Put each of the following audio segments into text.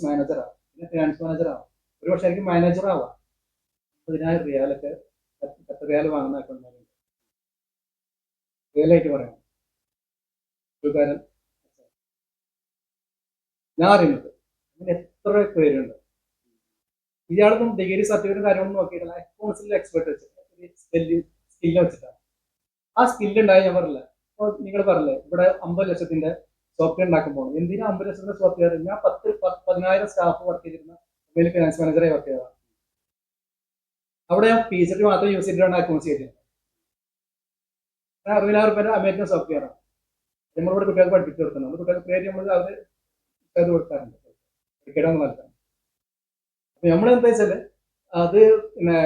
Accounts manager ആവാം. പിന്നെ finance manager ആവാം. ഒരു പക്ഷേ എനിക്ക് മാനേജർ ആവാം. പതിനായിരം റിയാലൊക്കെ പത്ത് റിയാൽ വാങ്ങുന്ന അക്കൗണ്ട് റിയലായിട്ട് പറയാം. കാര്യം ഞാൻ അറിയുന്നത് അങ്ങനെ എത്ര പേരുണ്ട്. ഇയാളൊന്നും ഡിഗ്രി സർട്ടിഫിക്കറ്റ് കാര്യങ്ങളൊന്നും നോക്കിയിട്ടില്ല. അക്കൗണ്ട്സിൽ എക്സ്പെർട്ട് വെച്ചിട്ട് സ്കില്ല് വെച്ചിട്ടാണ്. ആ സ്കില്ല് ഉണ്ടായി ഞാൻ പറഞ്ഞില്ല? അപ്പോൾ നിങ്ങൾ പറഞ്ഞില്ലേ ഇവിടെ അമ്പത് ലക്ഷത്തിന്റെ സോഫ്റ്റ്വെയർ ഉണ്ടാക്കാൻ പോകണം എന്തിനാ അമ്പത് ലക്ഷത്തിന്റെ സോഫ്റ്റ്വെയർ ഞാൻ പത്ത് പതിനായിരം സ്റ്റാഫ് വർക്ക് ചെയ്തിരുന്ന മൊബൈൽ ഫിനാൻസ് മാനേജറെ വർക്ക് ചെയ്തതാണ് അവിടെ ഞാൻ പി എച്ച് മാത്രം യൂസ് ചെയ്തിട്ടാണ് അക്കൗണ്ട്സ് ചെയ്തിരുന്നത് അറുപതിനായിരം രൂപ അമേരിക്കൻ സോഫ്റ്റ്വെയർ ആണ്. നമ്മളിവിടെ കുട്ടികൾക്ക് പഠിപ്പിച്ചു കൊടുക്കുന്നത് കുട്ടികൾക്ക് പേര് നമ്മൾ അവർ ചെയ്ത് കൊടുക്കാറുണ്ട് പഠിക്കണം നൽകാൻ. അപ്പൊ നമ്മൾ എന്താ വെച്ചാൽ അത് പിന്നെ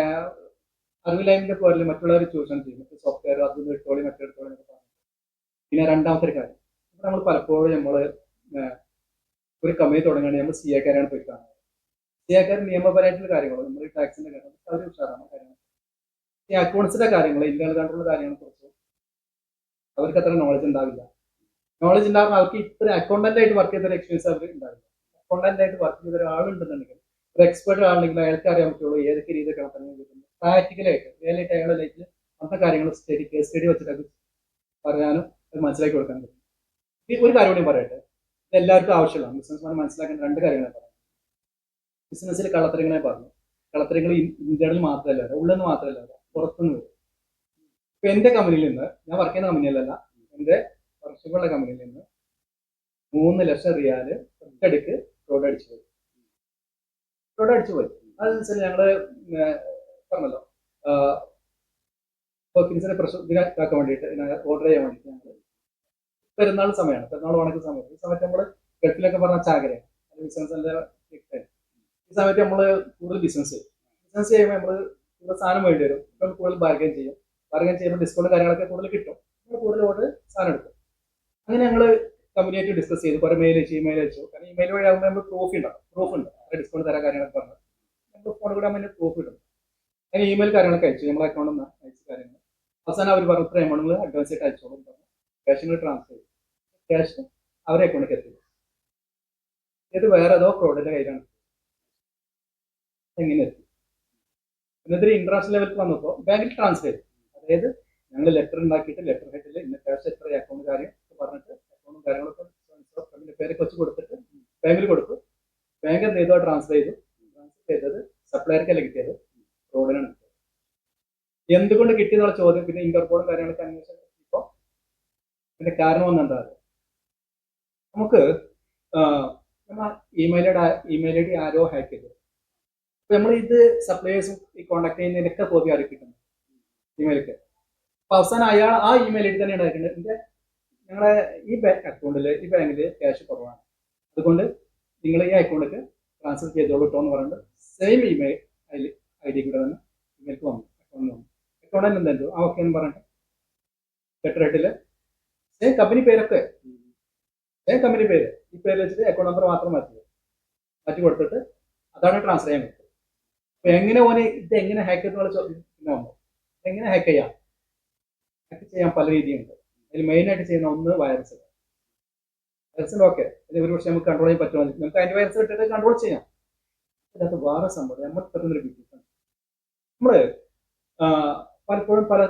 അറിവില്ലായ്മയുടെ പേരിൽ മറ്റുള്ളവർ ചൂഷണം ചെയ്യും മറ്റേ സോഫ്റ്റ്വെയർ അത് ഇട്ടോളി മറ്റെടുത്തോളി എന്നൊക്കെ പിന്നെ രണ്ടാമത്തെ കാര്യം. നമ്മൾ പലപ്പോഴും നമ്മൾ ഒരു കമ്പനി തുടങ്ങുകയാണെങ്കിൽ നമ്മൾ സി എക്കാരാണ് പോയി കാണുന്നത് സി എക്കാർ നിയമപരമായിട്ടുള്ള കാര്യങ്ങൾ നമ്മൾ ടാക്സിന്റെ കാര്യങ്ങൾ അവർ ഉഷാറാണ് കാര്യങ്ങൾ ഈ അക്കൗണ്ട്സിന്റെ കാര്യങ്ങൾ ഇന്റർണൽ കൺട്രോൾ കാര്യങ്ങളെ കുറിച്ച് അവർക്ക് അത്ര നോളജ് ഉണ്ടാവില്ല. നോളജ് ഉണ്ടാകുന്ന അവർക്ക് ഇത്ര അക്കൗണ്ടന്റ് ആയിട്ട് വർക്ക് ചെയ്ത എക്സ്പീരിയൻസ് അവർ ഉണ്ടാവില്ല. അക്കൗണ്ടന്റ് ആയിട്ട് വർക്ക് ചെയ്ത ഒരാളുണ്ടെന്നുണ്ടെങ്കിൽ ഒരു എക്സ്പേർട്ട് ആണെങ്കിൽ അയാൾക്ക് അറിയാൻ പറ്റുള്ളൂ ഏതൊക്കെ രീതിയിൽ കണക്കാണ് കിട്ടുന്നത്. പ്രാക്ടിക്കലായിട്ട് റിയലായിട്ട് അയാളുടെ ലൈഫിൽ കാര്യങ്ങൾ സ്റ്റഡി കേസ് സ്റ്റഡി വെച്ചിട്ട് പറയാനും മനസ്സിലാക്കി കൊടുക്കാൻ പറ്റും. ഒരു കാര്യം കൂടി പറയട്ടെ? ഇത് എല്ലാവർക്കും ആവശ്യമുള്ള ബിസിനസ്മാൻ മനസ്സിലാക്കേണ്ട രണ്ട് കാര്യങ്ങളെ പറയാം ബിസിനസ്സിൽ കള്ളത്തരങ്ങളെ പറഞ്ഞു. കള്ളത്തരങ്ങൾ ഇന്ത്യയിൽ മാത്രമല്ല ഉള്ളിൽ നിന്ന് മാത്രമല്ല പുറത്തുനിന്ന് വരും. ഇപ്പൊ എന്റെ കമ്പനിയിൽ നിന്ന് ഞാൻ വർക്ക് ചെയ്യുന്ന കമ്പനിയിലല്ല എന്റെ വർഷങ്ങളുടെ കമ്പനിയിൽ നിന്ന് മൂന്ന് ലക്ഷം റിയാൽ ഒറ്റടിക്ക് റോഡ് അടിച്ചു പോയി. റോഡ് അടിച്ചു പോയി. അതനുസരിച്ച് ഞങ്ങൾ പറഞ്ഞല്ലോ പ്രശ്നം ഇതാക്കാൻ വേണ്ടിയിട്ട് ഓർഡർ ചെയ്യാൻ വേണ്ടിയിട്ട് ഞങ്ങൾ പെരുന്നാൾ സമയമാണ് പെരുന്നാൾ വണക്ക സമയം ഈ സമയത്ത് നമ്മൾ ഗൾഫിലൊക്കെ പറഞ്ഞ ചാകരയാണ് ബിസിനസ് ഈ സമയത്ത് നമ്മൾ കൂടുതൽ ബിസിനസ് ബിസിനസ് ചെയ്യുമ്പോൾ നമ്മൾ കൂടുതൽ സാധനം വേണ്ടി വരും. ഇപ്പം കൂടുതൽ ബാർഗൈൻ ചെയ്യും. ബാർഗൈൻ ചെയ്യുമ്പോൾ ഡിസ്കൗണ്ട് കാര്യങ്ങളൊക്കെ കൂടുതൽ കിട്ടും. നമ്മൾ കൂടുതൽ ഓർഡർ സാധനം എടുക്കും. അങ്ങനെ ഞങ്ങൾ കമ്പനിയായിട്ട് ഡിസ്കസ് ചെയ്തു. കുറെ മെയിൽ അയച്ചു ഇമെയിൽ അയച്ചു. കാരണം ഇമെയിൽ വഴി ആകുമ്പോൾ നമ്മൾ പ്രൂഫ് ഉണ്ടാവും. പ്രൂഫ് ഉണ്ട്. ഡിസ്കൗണ്ട് തരാൻ കാര്യങ്ങളൊക്കെ പറഞ്ഞു. നമ്മൾ ഫോണിൽ കൂടെ നമ്മൾ പ്രൂഫ് ഇടും. അങ്ങനെ ഇമെയിൽ കാര്യങ്ങളൊക്കെ അയച്ചു. നമ്മളെ അക്കൗണ്ടിൽ നിന്ന് അയച്ച കാര്യങ്ങൾ അവസാനം അവർ പറഞ്ഞു ഇത്ര എമൗണ്ട് അഡ്വാൻസ് ആയിട്ട് അയച്ചോളും പറഞ്ഞു. ക്യാഷിന് ട്രാൻസ്ഫർ ചെയ്തു. ക്യാഷ് അവരെ അക്കൗണ്ടിലേക്ക് എത്തില്ല ഇത് വേറെ ഏതോ ഫ്രോഡിന്റെ കയ്യിലാണ്. എങ്ങനെ എത്തി? എന്നിട്ട് ഇന്റർനാഷണൽ ലെവലിൽ വന്നപ്പോൾ ബാങ്കിൽ ട്രാൻസ്ഫർ അതായത് ഞങ്ങൾ ലെറ്റർ ഉണ്ടാക്കിയിട്ട് ലെറ്റർ ഹെഡിൽ ഇന്ന ക്യാഷ് എത്ര അക്കൗണ്ട് കാര്യം പറഞ്ഞിട്ട് അക്കൗണ്ടും കാര്യങ്ങളൊക്കെ അതിന്റെ പേരൊക്കെ വെച്ച് കൊടുത്തിട്ട് ബാങ്കിൽ കൊടുത്തു. ബാങ്ക് എന്ത് ചെയ്തോ? ട്രാൻസ്ഫർ ചെയ്തു. ട്രാൻസ്ഫർ ചെയ്തത് സപ്ലയർക്കല്ല കിട്ടിയത്? ഫ്രോഡിനാണ് എന്തുകൊണ്ട് കിട്ടിയെന്നുള്ള ചോദ്യം പിന്നെ ഇന്റർപോളും കാര്യങ്ങളൊക്കെ അന്വേഷണം ഇപ്പോൾ ഇതിന്റെ കാരണം ഒന്നെന്താ നമുക്ക് നമ്മൾ ഇമെയിൽ ഇമെയിൽ ഐ ഡി ആരോ ഹാക്ക് ചെയ്തു. അപ്പൊ നമ്മൾ ഇത് സപ്ലൈയേഴ്സും ഈ കോണ്ടാക്ട് ചെയ്യുന്നതിനൊക്കെ കോപ്പി ആരും കിട്ടുന്നു ഇമെയിലേക്ക് അപ്പൊ അവസാനം അയാൾ ആ ഇമെയിൽ ഐ ഡി തന്നെയാണ് അയക്കുന്നത് എന്റെ ഞങ്ങളുടെ ഈ ബാങ്ക് അക്കൗണ്ടിൽ ഈ ബാങ്കിൽ ക്യാഷ് കുറവാണ്. അതുകൊണ്ട് നിങ്ങൾ ഈ അക്കൗണ്ടിലേക്ക് ട്രാൻസ്ഫർ ചെയ്തോളൂ കേട്ടോ എന്ന് പറഞ്ഞിട്ട് സെയിം ഇമെയിൽ ഐ ഡി കൂടെ തന്നെ ഇമെയിൽ വന്നു. അക്കൗണ്ടിൽ വന്നു. അക്കൗണ്ടിൽ എന്തെന്തോ ആ ഓക്കെ എന്ന് പറഞ്ഞിട്ട് ലെറ്റർ ഹെഡിൽ സെയിം കമ്പനി പേരൊക്കെ സെയിം കമ്പനി പേര്? ഈ പേര് വെച്ചിട്ട് അക്കൗണ്ട് നമ്പർ മാത്രം മാറ്റി മാറ്റി കൊടുത്തിട്ട് അതാണ് ട്രാൻസ്ഫർ ചെയ്യാൻ പറ്റുന്നത് അപ്പൊ എങ്ങനെ ഓനെ ഇത് എങ്ങനെ ഹാക്ക് എന്നുള്ള ചോദ്യം എങ്ങനെ ഹാക്ക് ചെയ്യാം? ഹാക്ക് ചെയ്യാൻ പല രീതിയുണ്ട്. അതിൽ മെയിൻ ആയിട്ട് ചെയ്യുന്ന ഒന്ന് വൈറസ് വൈറസിന്റെ ഓക്കെ ഒരു പക്ഷേ നമുക്ക് കൺട്രോൾ ചെയ്യാൻ പറ്റുമോ? നമുക്ക് ആന്റി വൈറസ് ഇട്ടിട്ട് കൺട്രോൾ ചെയ്യാം. അതിനകത്ത് വേറെ സംഭവം നമ്മൾ പറ്റുന്നൊരു ബിസിനസ് നമ്മൾ പലപ്പോഴും പല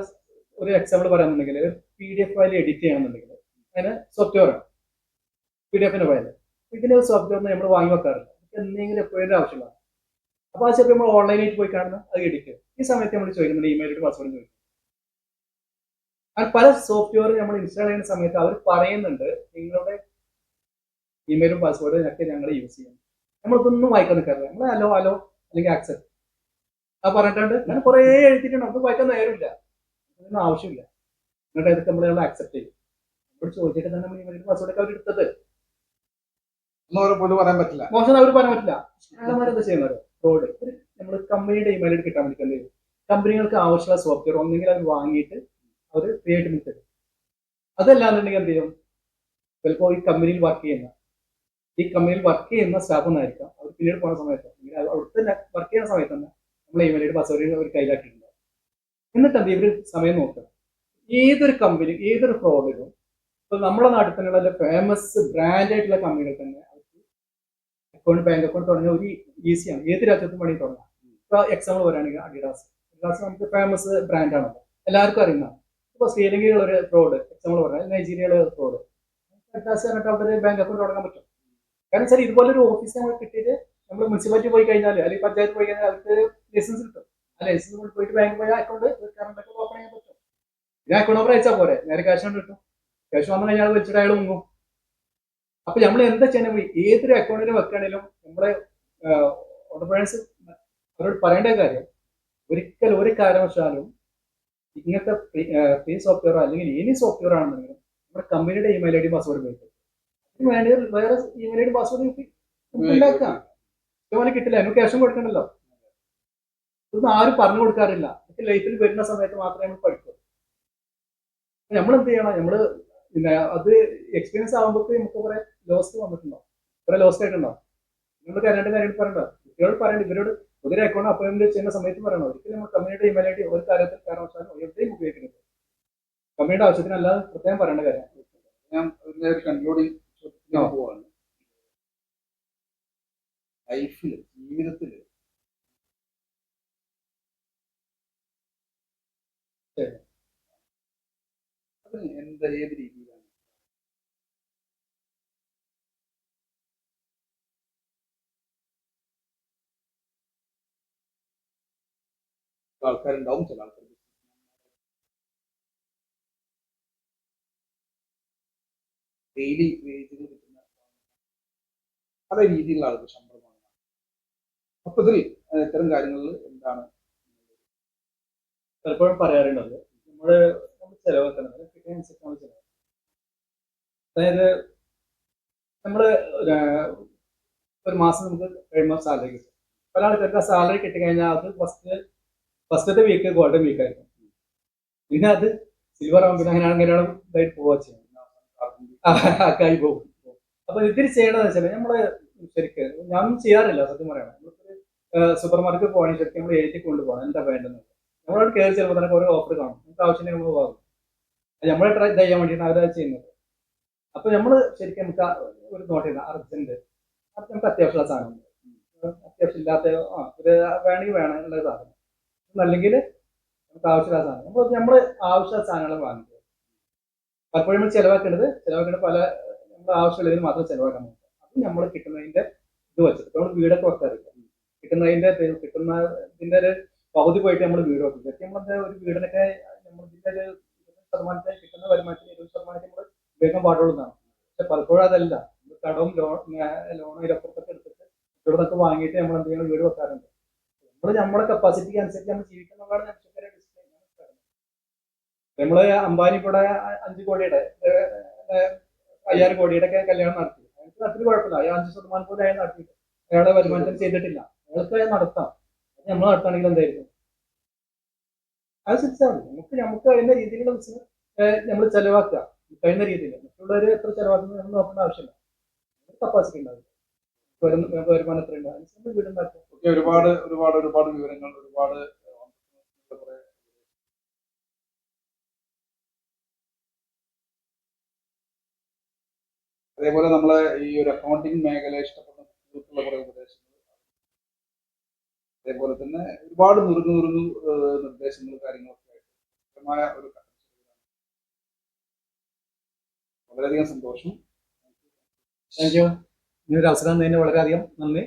ഒരു example പറയാന്നുണ്ടെങ്കിൽ P D F file edit ചെയ്യണമെന്നുണ്ടെങ്കിൽ അതിന് സോഫ്റ്റ്വെയർ ആണ്. പി ഡി എഫിന്റെ ഫയൽ ഇതിന്റെ സോഫ്റ്റ്വെയർ നമ്മൾ വാങ്ങി വെക്കാറുണ്ട് എന്തെങ്കിലും എപ്പോഴും ആവശ്യമാണ്. അപ്പൊ ആ ചിലപ്പോൾ നമ്മൾ ഓൺലൈനായിട്ട് പോയി കാണുന്ന അത് എടുക്കുക. ഈ സമയത്ത് നമ്മൾ ചോദിക്കുന്നുണ്ട് ഇമെയിലിട്ട് പാസ്വേഡ് ചോദിക്കും അത് പല സോഫ്റ്റ്വെയർ നമ്മൾ ഇൻസ്റ്റാൾ ചെയ്യുന്ന സമയത്ത് അവർ പറയുന്നുണ്ട് നിങ്ങളുടെ ഇമെയിലും പാസ്വേഡും ഒക്കെ ഞങ്ങൾ യൂസ് ചെയ്യണം നമ്മളിതൊന്നും വായിക്കാൻ നിൽക്കാറില്ല. നമ്മൾ അലോ അലോ അല്ലെങ്കിൽ ആക്സെപ്റ്റ് ആ പറഞ്ഞിട്ടുണ്ട് ഞാൻ കുറേ എഴുതിയിട്ടുണ്ട്. നമുക്ക് വായിക്കാൻ നേരമില്ല. അതൊന്നും ആവശ്യമില്ല. എന്നിട്ട് ഇതൊക്കെ നമ്മൾ ആക്സെപ്റ്റ് ചെയ്യും. നമ്മൾ ചോദിച്ചിട്ട് തന്നെ നമ്മൾ ഇമെയിലും പാസ്വേഡ് ഒക്കെ അവർ എടുത്തത്. അവരെ പോലും പറയാൻ പറ്റില്ല. മോശം അവർ പറയാൻ പറ്റില്ല. എന്താ ചെയ്യുന്നത്? റോഡ്. നമ്മൾ കമ്പനിയുടെ ഇമെയിൽ കിട്ടാൻ വേണ്ടി കമ്പനികൾക്ക് ആവശ്യമുള്ള സോഫ്റ്റ്വെയർ ഒന്നെങ്കിൽ അവർ വാങ്ങിയിട്ട് അവർ ക്രിയേറ്റ് ചെയ്ത് അതല്ലാന്നുണ്ടെങ്കിൽ എന്ത് ചെയ്യും? ചിലപ്പോൾ ഈ കമ്പനിയിൽ വർക്ക് ചെയ്യുന്ന ഈ കമ്പനിയിൽ വർക്ക് ചെയ്യുന്ന സ്റ്റാഫ് ഒന്നായിരിക്കാം. അവർ പിന്നീട് പോകുന്ന സമയത്ത്. അല്ലെങ്കിൽ അവിടുത്തെ വർക്ക് ചെയ്യുന്ന സമയത്ത് തന്നെ നമ്മൾ ഇമെയിലിന്റെ പാസ്വേഡ് അവർ കയ്യിലാക്കിയിട്ടുണ്ട്. എന്നിട്ട് എന്ത് ഇവർ ഇവർ സമയം നോക്കുക. ഏതൊരു കമ്പനി ഏതൊരു ഫ്രോഡിലും ഇപ്പൊ നമ്മുടെ നാട്ടിൽ തന്നെയുള്ള ഫേമസ് ബ്രാൻഡ് ആയിട്ടുള്ള കമ്പനികൾ തന്നെ അക്കൗണ്ട് ബാങ്ക് അക്കൗണ്ട് തുടങ്ങിയ ഒരു ഈസിയാണ് ഏത് രാജ്യത്തും വേണമെങ്കിൽ തുടങ്ങാം. ഇപ്പൊ എക്സാമ്പിൾ പറയുകയാണെങ്കിൽ അഡിഡാസ് അഡിഡാസ് നമുക്ക് ഫേമസ് ബ്രാൻഡാണല്ലോ എല്ലാവർക്കും അറിയുന്നതാണ് ഇപ്പൊ ശ്രീലങ്കയിലുള്ള ഒരു ഫ്രോഡ് എക്സാമ്പിൾ പറഞ്ഞാൽ നൈജീരിയയിലെ ഫ്രോഡ് അഡിഡാസ് പറഞ്ഞിട്ട് അവിടെ ബാങ്ക് അക്കൗണ്ട് തുടങ്ങാൻ പറ്റും. കാരണം വെച്ചാൽ ഇതുപോലെ ഒരു ഓഫീസ് നമ്മൾ കിട്ടിയിട്ട് നമ്മൾ മുനിസിപ്പാലിറ്റി പോയി കഴിഞ്ഞാൽ അല്ലെങ്കിൽ പഞ്ചായത്ത് പോയി കഴിഞ്ഞാൽ അവർക്ക് ലൈസൻസ് കിട്ടും. ആ ലൈസൻസ് കൊണ്ട് പോയിട്ട് ബാങ്ക് പോയി അക്കൗണ്ട് കറണ്ട് അക്കൗണ്ട് ഓപ്പൺ ചെയ്യാൻ പറ്റും. പിന്നെ അക്കൗണ്ട് ഓപ്പൺ അയച്ചാൽ പോരെ. നേരെ ക്യാഷ് കൊണ്ട് കിട്ടും. ക്യാഷ് വന്നു കഴിഞ്ഞാൽ വെച്ചിട്ട് അയാൾ മുങ്ങും. അപ്പൊ നമ്മൾ എന്താ ചെയ്യണം? ഏതൊരു അക്കൗണ്ടിൽ വെക്കുകയാണെങ്കിലും നമ്മളെ ഓണ്ടർപ്രണേഴ്സ് അവരോട് പറയേണ്ട കാര്യം ഒരിക്കൽ ഒരു കാരണവശാലും ഇങ്ങനത്തെ ഫ്രീ സോഫ്റ്റ്വെയർ അല്ലെങ്കിൽ ഏനി സോഫ്റ്റ്വെയർ ആണെന്നുണ്ടെങ്കിലും നമ്മുടെ കമ്പനിയുടെ ഇമെയിൽ ഐ ഡി പാസ്വേഡ് ഉപയോഗിക്കും. വേണ്ടി വേറെ ഇമെയിൽ ഐ ഡി പാസ്വേഡ് ഉണ്ടാക്കാം. ഇതുപോലെ കിട്ടില്ല നമുക്ക് ക്യാഷും കൊടുക്കണ്ടല്ലോ ഇതൊന്നും ആരും പറഞ്ഞു കൊടുക്കാറില്ല. ഇത് ലൈഫിൽ വരുന്ന സമയത്ത് മാത്രമേ നമ്മൾ പഠിക്കൂ. നമ്മൾ എന്ത് ചെയ്യണം? നമ്മൾ പിന്നെ അത് എക്സ്പീരിയൻസ് ആകുമ്പോഴത്തേക്ക് നമുക്ക് കുറെ ലോസ് വന്നിട്ടുണ്ടോ? ഇത്ര ലോസ് ആയിട്ടുണ്ടോ? നിങ്ങൾ കരണ്ട് കാര്യം പറയണ്ടോ. കുട്ടികളോട് പറയണ്ട. ഇവരോട് ഒരു അക്കൗണ്ട് അപ്പോയിന്റ്മെന്റ് ചെയ്യുന്ന സമയത്ത് പറയണം. ഒരിക്കലും നമ്മൾ കമ്പനിയുടെ ഇമെയിൽ ഐ ഡി ഒരു കാര്യത്തിൽ കാരണവശാലും എവിടെയും ഉപയോഗിക്കരുത്. കമ്പനിയുടെ ആവശ്യത്തിന് അല്ലാതെ പ്രത്യേകം പറയേണ്ട കാര്യം. ഞാൻ ഇതിന്റെ ഒരു കൺക്ലൂഡിങ് പോവാണ്. ലൈഫിൽ ജീവിതത്തിൽ. അത് എന്താ ഏത് രീതിയിലാണ് ചില ആൾക്കാരുണ്ടാവും ചില ആൾക്കാർ ഡെയിലി വേജിൽ കിട്ടുന്ന പല രീതിയിലുള്ള ആൾക്ക് ശമ്പളമാണ് മൊത്തത്തിൽ ഏഹ്, ഇത്തരം കാര്യങ്ങളിൽ എന്താണ് പലപ്പോഴും പറയാറുണ്ടത് നമ്മുടെ നമ്മൾ ചെലവാക്കുന്നത് നമ്മൾ ചെലവാക്കണം അതായത് നമ്മൾ ഒരു- ഒരു മാസം നമുക്ക് കഴിയുമ്പോൾ സാലറി കിട്ടും. പല ആൾക്കാർക്ക് ആ സാലറി കിട്ടിക്കഴിഞ്ഞാൽ അത് ഫസ്റ്റ് ഫസ്റ്റത്തെ വീക്ക് ഗോൾഡൻ വീക്ക് ആയിരുന്നു. പിന്നെ അത് സിൽവർ ആകുമ്പോൾ അങ്ങനെ അങ്ങനെയാണ് ഇതായിട്ട് പോവാ ചെയ്യും. പോകും. അപ്പൊ ഇതിൽ ചെയ്യണമെന്ന് വെച്ചാൽ നമ്മൾ ശരിക്കും ഞാൻ ചെയ്യാറില്ല സത്യം പറയണം. സൂപ്പർ മാർക്കറ്റ് പോകണമെങ്കിൽ ശരിക്കും നമ്മൾ എഴുതി കൊണ്ടുപോകണം. എന്താ വേണ്ടത്? നമ്മളോട് കയറി ചിലപ്പോൾ തന്നെ കുറെ ഓഫർ കാണും. നമുക്ക് ആവശ്യം നമ്മൾ പോകും നമ്മളെ ട്രൈ ചെയ്യാൻ വേണ്ടിയിട്ടാണ് അവരത് ചെയ്യുന്നത്. അപ്പൊ നമ്മൾ ശരിക്കും നമുക്ക് ഒരു നോട്ട് ചെയ്ത അർജന്റ്. നമുക്ക് അത്യാവശ്യമുള്ള സാധനം അത്യാവശ്യം ഇല്ലാത്ത ആ ഒരു വേണമെങ്കിൽ വേണം എന്നുള്ള സാധനം. അല്ലെങ്കിൽ നമുക്ക് ആവശ്യമില്ലാത്ത സാധനം നമ്മൾ നമ്മൾ ആവശ്യമില്ലാത്ത സാധനങ്ങൾ വാങ്ങിക്കുക. പലപ്പോഴും നമ്മൾ ചിലവാക്കേണ്ടത് ചിലവാക്കേണ്ട പല നമ്മുടെ ആവശ്യമുള്ളതിന് മാത്രം ചിലവാക്കാൻ നോക്കുക. അത് നമ്മൾ കിട്ടുന്നതിന്റെ ഇത് വെച്ചിട്ട്. നമ്മൾ വീടൊക്കെ വെക്കാറില്ല കിട്ടുന്നതിന്റെ കിട്ടുന്നതിന്റെ ഒരു പകുതി പോയിട്ട് നമ്മൾ വീട് വെക്കും. ശരിക്കും നമ്മളെന്താ ഒരു വീടിനൊക്കെ നമ്മൾ ഒരു ഇരുപത് ശതമാനത്തെ കിട്ടുന്ന വരുമാനത്തിന് ഇരുപത് ശതമാനത്തിൽ നമ്മൾ ഉപയോഗിക്കാൻ പാടുള്ളതാണ് പക്ഷെ പലപ്പോഴും അതല്ല. കടവും ലോൺ ലോണോ ഇതിലപ്പുറത്തൊക്കെ എടുത്തിട്ട് ഇവിടെ നിന്നൊക്കെ വാങ്ങിയിട്ട് നമ്മൾ എന്തെങ്കിലും വീട് വെക്കാറുണ്ട്. നമ്മൾ നമ്മുടെ കപ്പാസിറ്റിക്ക് അനുസരിച്ച് നമ്മൾ ജീവിക്കുന്നതാണ് മനുഷ്യരെ നമ്മൾ അംബാനി കൂടെ അഞ്ച് കോടിയുടെ അയ്യായിരം കോടിയുടെ ഒക്കെ കല്യാണം നടത്തി. അയാൾക്ക് അതിന് കുഴപ്പമില്ല. അയാൾ അഞ്ച് ശതമാനം പോലും അയാൾ നടത്തി അയാളെ വരുമാനത്തിന് ചെയ്തിട്ടില്ല. അയാൾക്ക് അയാൾ നടത്താം. അത് നമ്മൾ നടത്തുകയാണെങ്കിൽ എന്തായിരിക്കും? അത് ശിക്ഷാണ് നമുക്ക് നമുക്ക് കഴിയുന്ന രീതിയിലുള്ള ബിസിനസ് നമ്മൾ ചെലവാക്കുക. കഴിയുന്ന രീതിയിൽ. മറ്റുള്ളവർ എത്ര ചെലവാക്കുന്നത് നമ്മൾ നോക്കേണ്ട ആവശ്യമില്ല. കപ്പാസിറ്റി ഉണ്ടാവില്ല. വരുമാനം എത്ര ഒക്കെ ഒരുപാട് ഒരുപാട് ഒരുപാട് വിവരങ്ങൾ ഒരുപാട് അതേപോലെ നമ്മളെ ഈ ഒരു അക്കൗണ്ടിങ് മേഖല ഇഷ്ടപ്പെടുന്ന കുറെ ഉപദേശങ്ങൾ. അതേപോലെ തന്നെ ഒരുപാട് നുറുങ്ങു നുറുങ്ങു നിർദ്ദേശങ്ങൾ കാര്യങ്ങളൊക്കെ ആയിട്ട് ഒരു വളരെയധികം സന്തോഷം. താങ്ക് യു ഇനി ഒരു അവസരം തന്നതിന് വളരെയധികം നന്ദി.